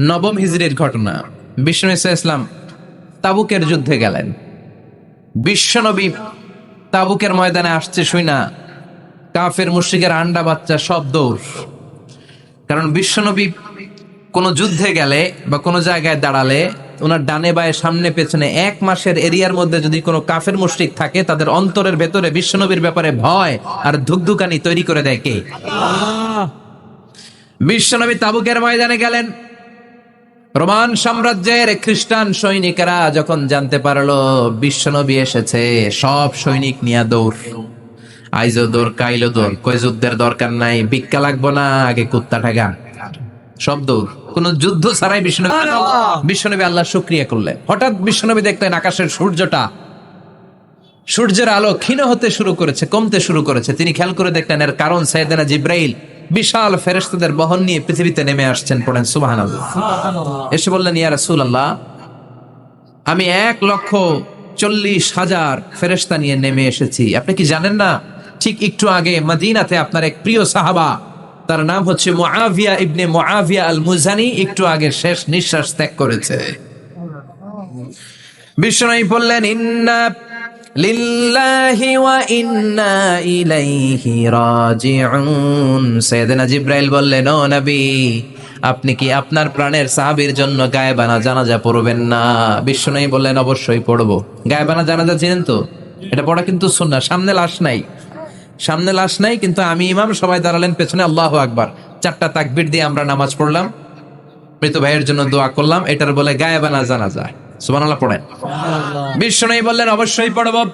নবম হিজরির ঘটনা। বিষ্ণু ইসা ইসলাম তাবুকের যুদ্ধে গেলেন। বিশ্বনবী তাবুকের ময়দানে আসছে শুই না কাফের মুশরিকের আন্ডা বাচ্চা সব দৌড়। কারণ বিশ্বনবী কোনো যুদ্ধে গেলে বা কোনো জায়গায় দাঁড়ালে ওনার ডানে বায়ে সামনে পেছনে এক মাসের এরিয়ার মধ্যে যদি কোনো কাফের মুশরিক থাকে তাদের অন্তরের ভেতরে বিশ্বনবীর ব্যাপারে ভয় আর ধুকধুকানি তৈরি করে দেয় কে? বিশ্বনবী তাবুকের ময়দানে গেলেন। রোমান সাম্রাজ্যের খ্রিস্টান সৈনিকেরা যখন জানতে পারল বিশ্বনবী এসেছে সব সৈনিক নিয়ে দৌড়। আইজো দৌড় কাইলো দৌড় কই যুদ্ধের দরকার নাই ভিক্ষা লাগবো না আগে কুত্তা ঠাগা সব দৌড়। কোন যুদ্ধ ছাড়াই বিশ্বনবী বিশ্বনবী আল্লাহ শুক্রিয়া করলেন। হঠাৎ বিশ্বনবী দেখলেন আকাশের সূর্যটা সূর্যের আলো ক্ষীণ হতে শুরু করেছে কমতে শুরু করেছে। তিনি খেয়াল করে দেখলেন এর কারণ সাইয়েদেনা জিব্রাইল বিশাল ফেরেশতাদের বহন নিয়ে পৃথিবীতে নেমে আসছেন পড়েন সুবহানাল্লাহ। এসে বললেন ইয়া রাসূলুল্লাহ আমি এক লক্ষ চল্লিশ হাজার ফেরেশতা নিয়ে নেমে এসেছি। আপনি কি জানেন না? ঠিক একটু আগে মদিনাতে আপনার এক প্রিয় সাহাবা তার নাম হচ্ছে মুআবিয়া ইবনে মুআবিয়া আল মুজানি একটু আগে শেষ নিঃশ্বাস ত্যাগ করেছে। বিষ্ণু বললেন ইন্না লিল্লাহি ওয়া ইন্না ইলাইহি রাজিউন। সাইয়েদনা জিব্রাইল বললেন, ও নবী, আপনি কি আপনার প্রাণের সাহাবীর জন্য গায়েবানা জানাজা পড়বেন না? বিষ্ণুই বললেন, অবশ্যই পড়ব। গায়েবানা জানাজা চিনেন তো? এটা পড়া কিন্তু সুন্নাহ, সামনে লাশ নাই। সামনে লাশ নাই, কিন্তু আমি ইমাম, সবাই দাঁড়ালেন পেছনে, আল্লাহ আকবার। চারটা তাকবীর দিয়ে আমরা নামাজ পড়লাম। মৃত ভাইয়ের জন্য দোয়া করলাম, এটার বলে গায়েবানা জানাজা। সুবহানাল্লাহ পড়েন। বিষ্ণু বললেন অবশ্যই পড়ব।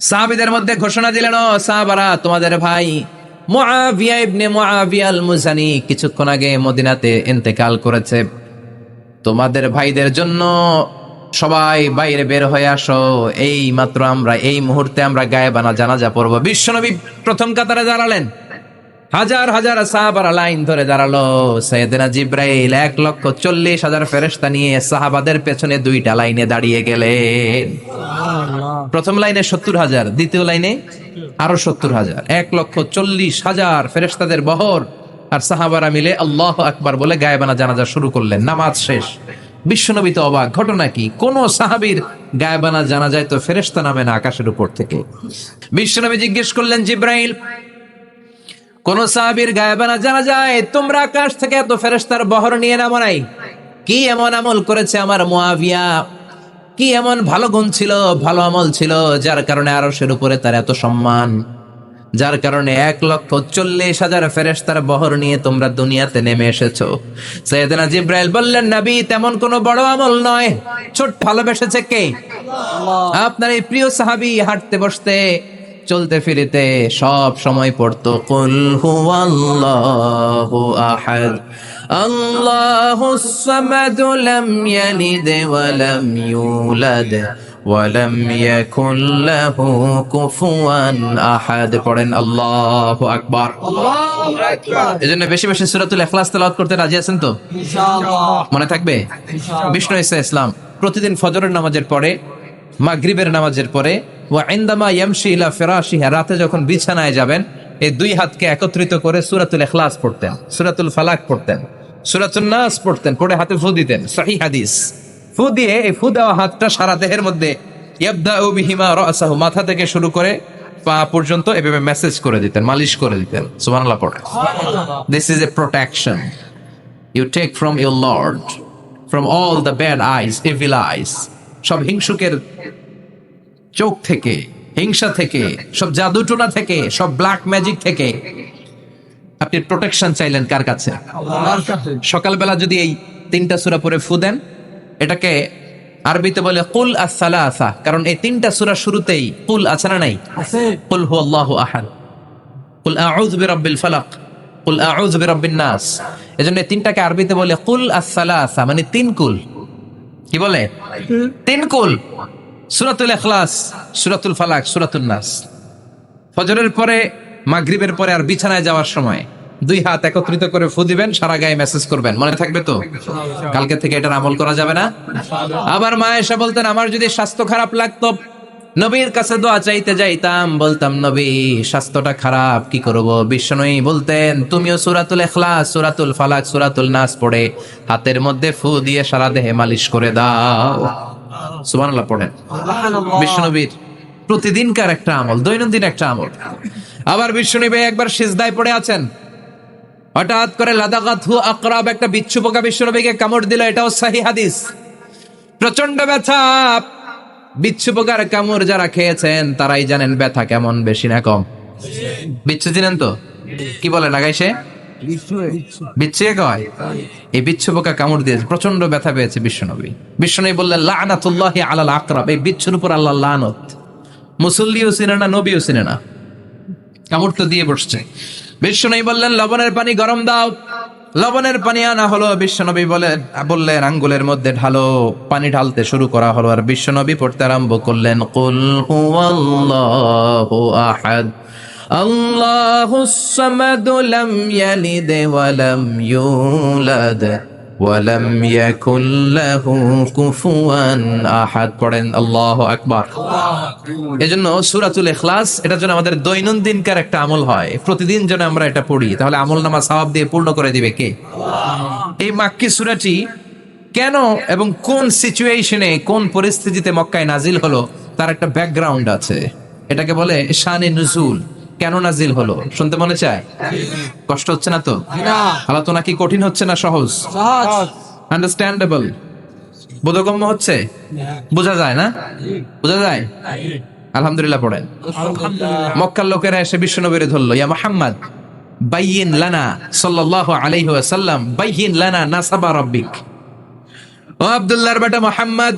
সাহাবিদের মধ্যে ঘোষণা দিলেন ও সাহাবারা তোমাদের ভাই মুআবিয়া ইবনে মুআবিয়া আল মুজানি কিছুক্ষণ আগে মদিনাতে ইন্তেকাল করেছে। তোমাদের ভাইদের জন্য সবাই বাইরে বের হয়ে আসো। এই মাত্র আমরা এই মুহূর্তে আমরা গায়েবানা জানাজা পড়ব। বিশ্বনবী প্রথম কাতারে দাঁড়ালেন। হাজার হাজার সাহাবারা লাইন ধরে দাঁড়াল। সৈয়দনা জিব্রাইল এক লক্ষ চল্লিশ হাজার ফেরেস্তা নিয়ে সাহাবাদের পেছনে দুইটা লাইনে দাঁড়িয়ে গেলেন। প্রথম লাইনে সত্তর হাজার দ্বিতীয় লাইনে আরও সত্তর হাজার। এক লক্ষ চল্লিশ হাজার ফেরেস্তাদের বহর আর সাহাবারা মিলে আল্লাহ আকবার বলে গায়েবানা জানাজা শুরু করলেন। নামাজ শেষ। বিশ্বনবী তো অবাক ঘটনা কি? কোন সাহাবীর গায়েবানা জানা যায় তো ফেরেস্তা নামে না আকাশের উপর থেকে। বিশ্বনবী জিজ্ঞেস করলেন জিব্রাইল কোন সাহাবীর গায়েবানা জানা যায় তোমরা আকাশ থেকে এত ফেরেশতার বহর নিয়ে নামো নাই। কি এমন আমল করেছে আমার মুয়াবিয়া কি এমন ভালো গুণ ছিল ভালো আমল ছিল যার কারণে আরশের উপরে তার এত সম্মান? যার কারণে এক লক্ষ চল্লিশ হাজার ফেরেশতার বহর নিয়ে তোমরা দুনিয়াতে নেমে এসেছ। সৈয়দনা জিব্রাইল বললেন নবী তেমন কোনো বড় আমল নয়। ছোট ভালোবেসেছে কে? আপনার এই প্রিয় সাহাবি হাঁটতে বসতে চলতে ফিরিতে সব সময় পড়তো। কুল হুয়াল্লাহু আহাদ। আল্লাহুস সামাদ লাম ইয়ালিদ ওয়া লাম ইউলাদ ওয়া লাম ইয়াকুল লাহু কুফুয়ান আহাদ। পড়েন আল্লাহু আকবার। এজন্য বেশি বেশি সূরাতুল ইখলাস তেলাওয়াত করতে রাজি আছেন তো? মনে থাকবে? বিষ্ণু ইসা ইসলাম। প্রতিদিন ফজরের নামাজের পরে মাগরিবের নামাজের পরে ওয়া ইনদামা ইয়ামশি ইলা ফিরাশিহা রাতে যখন বিছানায় যাবেন এই দুই হাতকে একত্রিত করে সূরাতুল ইখলাস পড়তেন সূরাতুল ফালাক পড়তেন সূরাতুন নাস পড়তেন পড়ে হাতে ফু দিতেন সহিহ হাদিস। ফু দিয়ে এই ফু দেওয়া হাতটা সারা দেহের মধ্যে ইয়াবদাউ বিহিমা রাসাহু মাথা থেকে শুরু করে পা পর্যন্ত এভাবে মেসেজ করে দিতেন মালিশ করে দিতেন। সুবহানাল্লাহ পড়ে this is a protection you take from your lord from all the bad eyes evil eyes সব হিংসুকের চোখ থেকে হিংসা থেকে সব জাদুটোনা থেকে সব ব্ল্যাক ম্যাজিক থেকে। আপনি প্রোটেকশন চাইলেন কার কাছে? সকালবেলা যদি এই তিনটা সূরা পরে ফু দেন এটাকে আরবিতে বলে কুল আসালা আসা কারণ এই তিনটা সূরা শুরুতেই কুল আছে না নাই? কুল হু আল্লাহু আহাদ। কুল আউযু বিরাব্বিল ফালাক। কুল আউযু বিরাব্বিন নাস। এজন্য তিনটাকে আরবিতে বলে কুল আসালা আসা মানে তিন কুল। কি বলে? তিন কুল এখলাস সুরাতুল সূরাতুল ফালাক সুরাতুল নাস। ফজরের পরে মাগরিবের পরে আর বিছানায় যাওয়ার সময় দুই হাত একত্রিত করে ফু দিবেন সারা গায়ে মেসেজ করবেন। মনে থাকবে তো? কালকে থেকে এটার আমল করা যাবে না? আবার মা এসে বলতেন আমার যদি স্বাস্থ্য খারাপ লাগতো নবীর কাছে দোয়া চাইতে যাইতাম বলতাম নবী স্বাস্থ্যটা খারাপ কি করব? বিশ্বনয়ী বলতেন তুমিও সুরাতুল এখলাস সুরাতুল ফালাক সুরাতুল নাস পড়ে হাতের মধ্যে ফু দিয়ে সারা দেহে মালিশ করে দাও। সুবহানাল্লাহ পড়েন। বিশ্বনবীর প্রতিদিনকার একটা আমল দৈনন্দিন একটা আমল। আবার বিশ্বনবী একবার সিজদায় পড়ে আছেন। হঠাৎ করে লাদাগাত হু আকরাব একটা বিচ্ছু পোকা বিশ্বনবীকে কামড় দিল এটাও সাহি হাদিস। প্রচণ্ড ব্যথা বিচ্ছু পোকার কামড় যারা খেয়েছেন, তারাই জানেন ব্যথা কেমন বেশি না কম। বিচ্ছু চিনেন তো? কি বলে লাগাইছে বিচ্ছু কয়? এই বিচ্ছু পোকা কামড় দিয়েছে প্রচণ্ড ব্যথা পেয়েছে বিশ্বনবী। বিশ্বনবী বললেন, লানাতুল্লাহি আলাল আকরাব। এই বিচ্ছুর উপর আল্লাহ লানত। মুসল্লিও চিনে না, নবীও চিনে না। কামড় তো দিয়ে বসছে। বিশ্বনবী বললেন, লবণের পানি গরম দাও। লবণের পানি আনা হলো, বিশ্বনবী বলেন বললেন, আঙ্গুলের মধ্যে ঢালো, পানি ঢালতে শুরু করা হলো, আর বিশ্বনবী পড়তে আরম্ভ করলেন, কুল হুয়াল্লাহু আহাদ আল্লাহুস সামাদ লাম ইয়ালিদ ওয়া লাম ইউলাদ। লাম ইয়াকুল লাহু কুফুয়ান আহাদ পড়েন আল্লাহু আকবার। এজন্য সুরাতুল ইখলাস এটার জন্য আমাদের দৈনন্দিনকার একটা আমল হয়। প্রতিদিন যেন আমরা এটা পড়ি, তাহলে আমল নামা সওয়াব দিয়ে পূর্ণ করে দিবে কে? এই মাক্কি সূরাটি কেন এবং কোন সিচুয়েশনে, কোন পরিস্থিতিতে মক্কায় নাজিল হলো, তার একটা ব্যাকগ্রাউন্ড আছে। এটাকে বলে শানে নুজুল। কেন নাজিল হলো? শুনতে মনে চায়? কষ্ট হচ্ছে না তো? আলোচনা নাকি কঠিন হচ্ছে না সহজ? আন্ডারস্ট্যান্ডেবল বোধগম্য হচ্ছে? বোঝা যায় না? বোঝা যায়? আলহামদুলিল্লাহ পড়েন। মক্কার লোকেরা এসে বিশ্বনবীরে ধরলো ইয়া মোহাম্মদ বাইয়িন লানা সাল্লাল্লাহু আলাইহি ওয়াসাল্লাম বাইয়িন লানা নাসাবা রাব্বিক। ও আব্দুল্লাহর বেটা মোহাম্মদ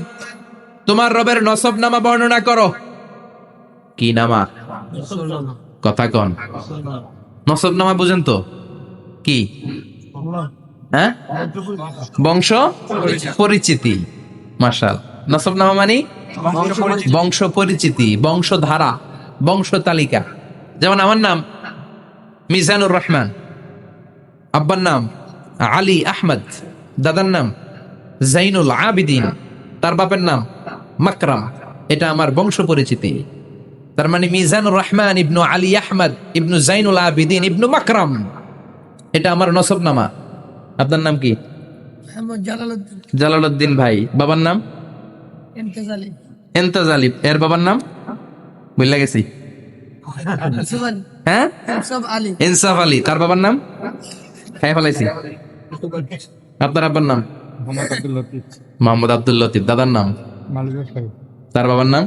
তোমার রবের নসব নামা বর্ণনা করো। কি নামা? কথা কন। নসব নামা বুঝেন তো? কি? হ্যাঁ? বংশ? পরিচিতি। মার্শাল নসব নামা মানে? বংশ পরিচিতি, বংশধারা, বংশ তালিকা। যেমন আমার নাম মিজানুর রহমান। আব্বার নাম আলী আহমদ। দাদার নাম জাইনুল আবিদিন। তার বাপের নাম মাকরাম। এটা আমার বংশ পরিচিতি। তার মানে মিজানুর রহমান ইবনু আলী আহমদ ইবনু জাইনুল আবিদিন ইবনু মাকরাম। এটা আমার নসব নামা আপনার নাম কি? জালালউদ্দিন। জালালউদ্দিন ভাই। বাবার নাম? এন্তাজ আলী। এর বাবার নাম? বুঝলা গেছি। হ্যাঁ? ইনসাফ আলী। তার বাবার নাম? হ্যাঁ ফেলাইছি। আপনার আব্বার নাম? মোহাম্মদ আব্দুল লতিফ। মোহাম্মদ আব্দুল লতিফ। দাদার নাম? তার বাবার নাম?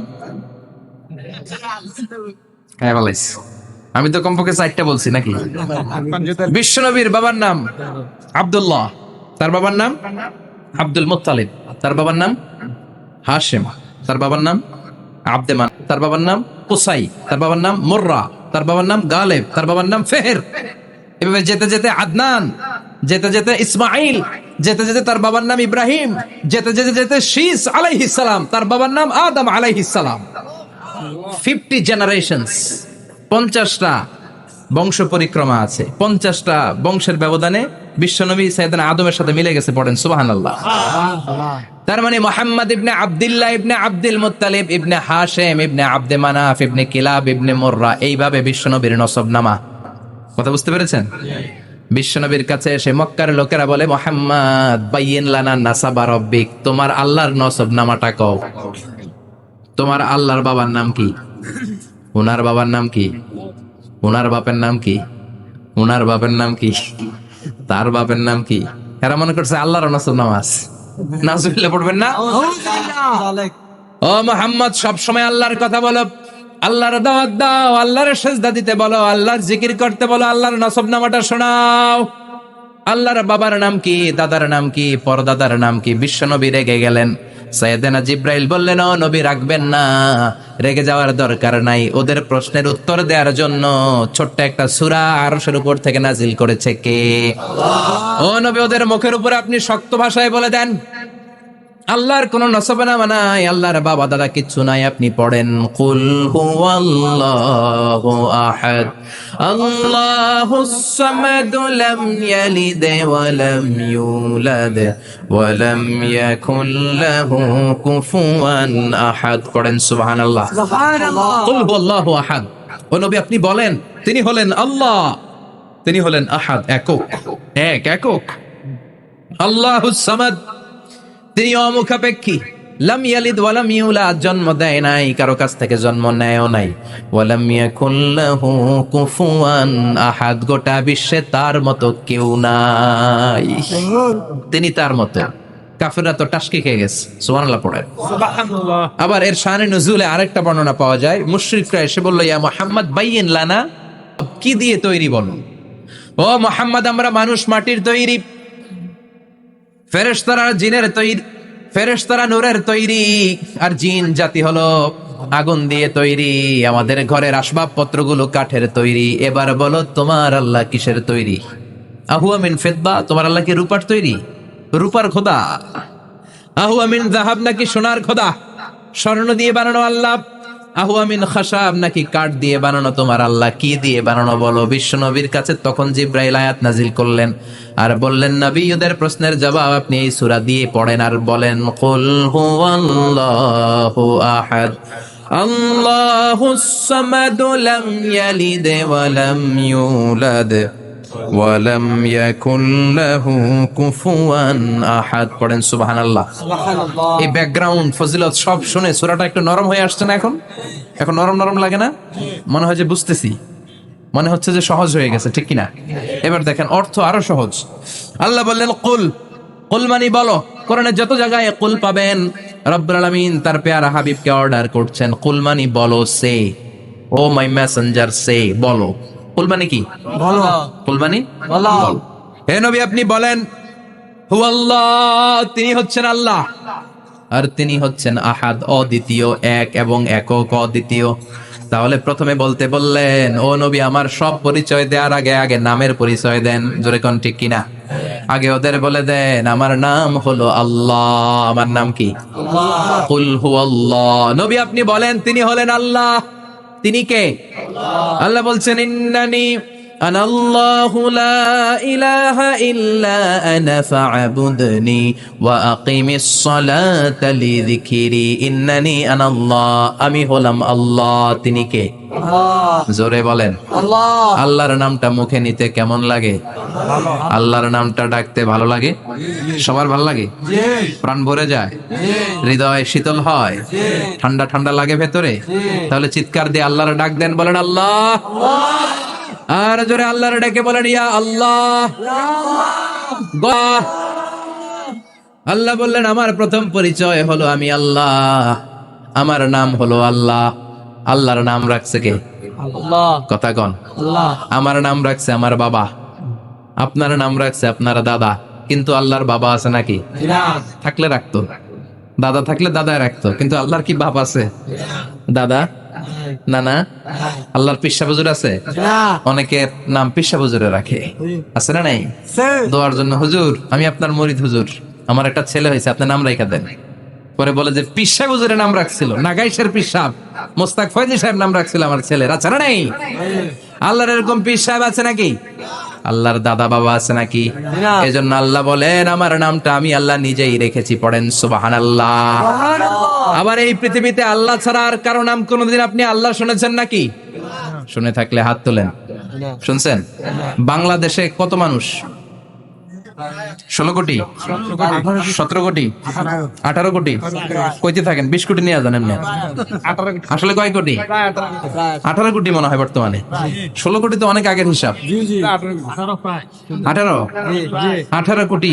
হ্যাঁ ফেলাইছি আমি তো কমপক্ষে চারটা বলছি নাকি বিশ্বনবীর বাবার নাম আব্দুল্লাহ তার বাবার নাম আব্দুল মুত্তালিব তার বাবার নাম হাশেম তার বাবার নাম আব্দেমান তার বাবার নাম কুসাই তার বাবার নাম মুর্রা তার বাবার নাম গালেব তার বাবার নাম ফেহের এভাবে যেতে যেতে আদনান যেতে যেতে ইসমাইল যেতে যেতে তার বাবার নাম ইব্রাহিম যেতে যেতে যেতে শীস আলাইহিস সালাম তার বাবার নাম আদম আলাইহিস সালাম ফিফটি জেনারেশনস পঞ্চাশটা বংশ পরিক্রমা আছে। পঞ্চাশটা বংশের ব্যবধানে বিশ্বনবী সাইদান আদমের সাথে মিলে গেছে পড়েন আল্লাহ তার মানে মোহাম্মদ ইবনে আব্দুল্লাহ ইবনে আব্দুল মুত্তালিব, ইবনে হাশেম, ইবনে আব্দে মানাফ, ইবনে কিলাব, ইবনে মোর্রা এইভাবে বিশ্বনবীর নসব নামা কথা বুঝতে পেরেছেন? বিশ্বনবীর কাছে এসে মক্কার লোকেরা বলে, মোহাম্মদ, বাইয়েন লানা নাসাবা রব্বিক, তোমার আল্লাহর নসব নামাটা কও। তোমার আল্লাহর বাবার নাম কি? উনার বাবার নাম কি? উনার বাপের নাম কি? উনার বাপের নাম কি? তার বাপের নাম কি? এরা মনে করছে আল্লাহর নামাজ। পড়বেন না? ও মোহাম্মদ সব সময় আল্লাহর কথা বলো। আল্লাহর দাওয়াত দাও, আল্লাহর সেজদা দিতে বলো, আল্লাহর জিকির করতে বলো, আল্লাহর নসব নামাটা শোনাও। আল্লাহর বাবার নাম কি, দাদার নাম কি, পরদাদার নাম কি? বিশ্বনবী রেগে গেলেন। সৈয়দেনা জিব্রাইল বললেন ও নবী রাখবেন না। রেগে যাওয়ার দরকার নাই। ওদের প্রশ্নের উত্তর দেওয়ার জন্য ছোট্ট একটা সূরা আরশের উপর থেকে নাজিল করেছে কে? ও নবী ওদের মুখের উপর আপনি শক্ত ভাষায় বলে দেন। আল্লাহর কোন নসবানা নাই আল্লাহর বাবা দাদা কিচ্ছু নাই আপনি পড়েন কুল হুয়াল্লাহু আহাদ আল্লাহুস সামাদ লাম ইয়ালিদ ওয়া লাম ইউলাদ ওয়া লাম ইয়াকুল লাহু কুফুয়ান আহাদ। পড়েন সুবহানাল্লাহ। কুল হুয়াল্লাহু আহাদ। ও নবী আপনি বলেন তিনি হলেন আল্লাহ তিনি হলেন আহাদ একক এক একক। আল্লাহুস সামাদ তিনি অমুখাপেক্ষী। লাম ইয়ালিদ ওয়ালাম ইউলাদ জন্ম দেয় নাই কারও কাছ থেকে জন্ম নেয়ও নাই। ওয়ালাম ইয়াকুল্লাহু কুফুয়ান আহাদ গোটা বিশ্বে তার মতো কেউ নাই। তিনি তার মতো। কাফেররা তো টাসকি খেয়ে গেছে সুবহানাল্লাহ পড়ে আবার এর শানে নজুলে আরেকটা বর্ণনা পাওয়া যায়। মুশরিকরা এসে বলল ইয়া মুহাম্মদ বাইয়িন লানা কি দিয়ে তৈরি বলো ও মুহাম্মদ আমরা মানুষ মাটির তৈরি ফেরেশতারা জিনের তৈরি ফেরেশতারা নূরের তৈরি। আর জিন জাতি হলো আগুন দিয়ে তৈরি। আমাদের ঘরের আসবাবপত্রগুলো কাঠের তৈরি। এবার বলো, তোমার আল্লাহ কিসের তৈরি? আহুয়া মিন ফেদবা তোমার আল্লাহ কি রূপার তৈরি? রূপার খোদা। আহুয়া মিন জাহাব নাকি সোনার খোদা? স্বর্ণ দিয়ে বানানো আল্লাহ। আহুয়া মিন খাসাব নাকি কাঠ দিয়ে বানানো তোমার আল্লাহ? কি দিয়ে বানানো বলো? বিশ্ব নবীর কাছে তখন জিব্রাইল আয়াত নাজিল করলেন। আর বললেন নবী ওদের প্রশ্নের জবাব আপনি এই সূরা দিয়ে পড়েন আর বলেন, কুল হুয়াল্লাহু আহাদ। আল্লাহুস সামাদ লাম ইয়ালিদ ওয়া লাম ইউলাদ। ওয়ালাম ইয়াকুন লাহু কুফুয়ান আহাদ। পড়েন সুবহানাল্লাহ। এই ব্যাকগ্রাউন্ড ফজিলত সব শুনে সূরাটা একটু নরম হয়ে আসছে না এখন? এখন নরম নরম লাগে না? মনে হয় যে বুঝতেছি। মনে হচ্ছে যে সহজ হয়ে গেছে ঠিক কি না এবার দেখেন অর্থ আরও সহজ। আল্লাহ বললেন কুল কুল মানি বলো কোরআনের যত জায়গায় কুল পাবেন রব্বুল আলামিন তার পেয়ারা হাবিবকে অর্ডার করছেন। কুল মানি বলো সে। ও মাই মেসেঞ্জার সে। বলো। কুল মানে কি? বলো। কুল বলো। হে নবী আপনি বলেন তিনি হচ্ছেন আল্লাহ। আর তিনি হচ্ছেন আহাদ অদ্বিতীয় এক এবং একক অদ্বিতীয়। তাহলে প্রথমে বলতে বললেন ও নবী আমার সব পরিচয় দেওয়ার আগে আগে নামের পরিচয় দেন। জোরে কোন ঠিক কিনা? আগে ওদের বলে দেন আমার নাম হলো আল্লাহ। আমার নাম কি? নবী আপনি বলেন তিনি হলেন আল্লাহ। তিনি কে? আল্লাহ বলছেন ইন্নানি أنا الله لا إله إلا أنا فاعبدني وأقم الصلاة لذكري إنني أنا الله আমি হলাম আল্লাহ তিনি কে জোরে বলেন আল্লাহর নামটা মুখে নিতে কেমন লাগে আল্লাহর নামটা ডাকতে ভালো লাগে সবার ভালো লাগে প্রাণ ভরে যায় হৃদয় শীতল হয় ঠান্ডা ঠান্ডা লাগে ভেতরে তাহলে চিৎকার দিয়ে আল্লাহর ডাক দেন বলেন আল্লাহ আর জোরে আল্লাহর ডেকে বলেন ইয়া আল্লাহ। আল্লাহ বললেন আমার প্রথম পরিচয় হলো আমি আল্লাহ। আমার নাম হলো আল্লাহ। আল্লাহর নাম রাখছে কে? কথা কন। আমার নাম রাখছে আমার বাবা। আপনার নাম রাখছে আপনার দাদা। কিন্তু আল্লাহর বাবা আছে নাকি? থাকলে রাখতো। দাদা থাকলে দাদা রাখতো কিন্তু আল্লাহর কি বাপ আছে? দাদা? না না আল্লাহর পিসা বুজুর আছে অনেকের নাম পিসা রাখে। আছে না নাই? দোয়ার জন্য হুজুর আমি আপনার মরিদ হুজুর। আমার একটা ছেলে হয়েছে আপনার নাম রেখা দেন। পরে বলে যে পিসা হুজুরের নাম রাখছিল নাগাইশের পিসাব মোস্তাক ফয়জি সাহেব নাম রাখছিল আমার ছেলের। আছে না নাই? আল্লাহর এরকম পিস সাহেব আছে নাকি? আল্লাহর দাদা বাবা আছে নাকি? এজন্য আল্লাহ বলেন আমার নামটা আমি আল্লাহ নিজেই রেখেছি। পড়েন সুবাহান আল্লাহ আবার এই পৃথিবীতে আল্লাহ ছাড়া আর কারও নাম কোনোদিন আপনি আল্লাহ শুনেছেন নাকি? শুনে থাকলে হাত তোলেন। শুনছেন? বাংলাদেশে কত মানুষ ষোলো কোটি? সতেরো কোটি? আঠারো কোটি? কইতে থাকেন বিশ কোটি নিয়ে যান এমনি। আসলে কয় কোটি? আঠারো কোটি মনে হয় বর্তমানে। ষোলো কোটি তো অনেক আগের হিসাব। আঠারো আঠারো কোটি।